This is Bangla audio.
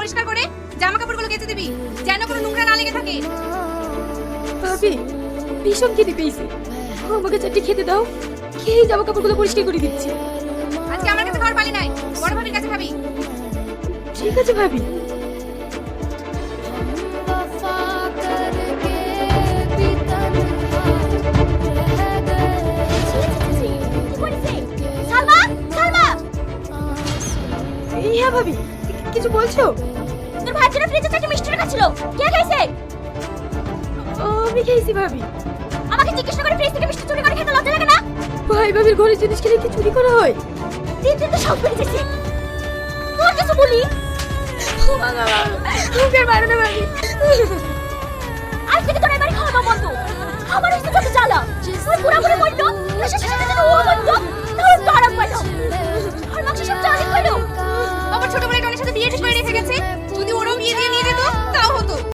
পরিষ্কার করে জামা কাপড়গুলো গেছে দিবি যেন কোনো নোংরা না লেগে থাকে। ভাবি ভীষণ খেতে পেয়েছি। আমাকে চারটি খেতে দাও খেয়ে জামা কাপড়গুলো পরিষ্কার করে দিচ্ছি। আজকে আমার কাছে ঘর পালি নাই বড় ভাবির কাছে খাবি ঠিক আছে ভাবি। হ্যাঁ ভাবি কিছু বলছো? তোর ভাইয়ের ফ্রিজে থেকে মিষ্টি রাখা ছিল কে খাইছে? আমি খেয়েছি ভাবি। আমাকে জিজ্ঞেস করে ফ্রিজ থেকে মিষ্টি চুরি করে খেতে লজ্জা লাগে না? ভাই ভাবির ঘরের জিনিস কিনে কি চুরি করা হয়? দিন দিন তো সব বেড়ে যাচ্ছে তোর কিছু বলি? আমাকে মারো না ভাবি। আজ থেকে তোর এবারে খাওয়া বন্ধ। আমার হচ্ছে তোকে জ্বালা। ওই বুড়া সাথে বিয়ে ঠিক করে রেখে গেছে? যদি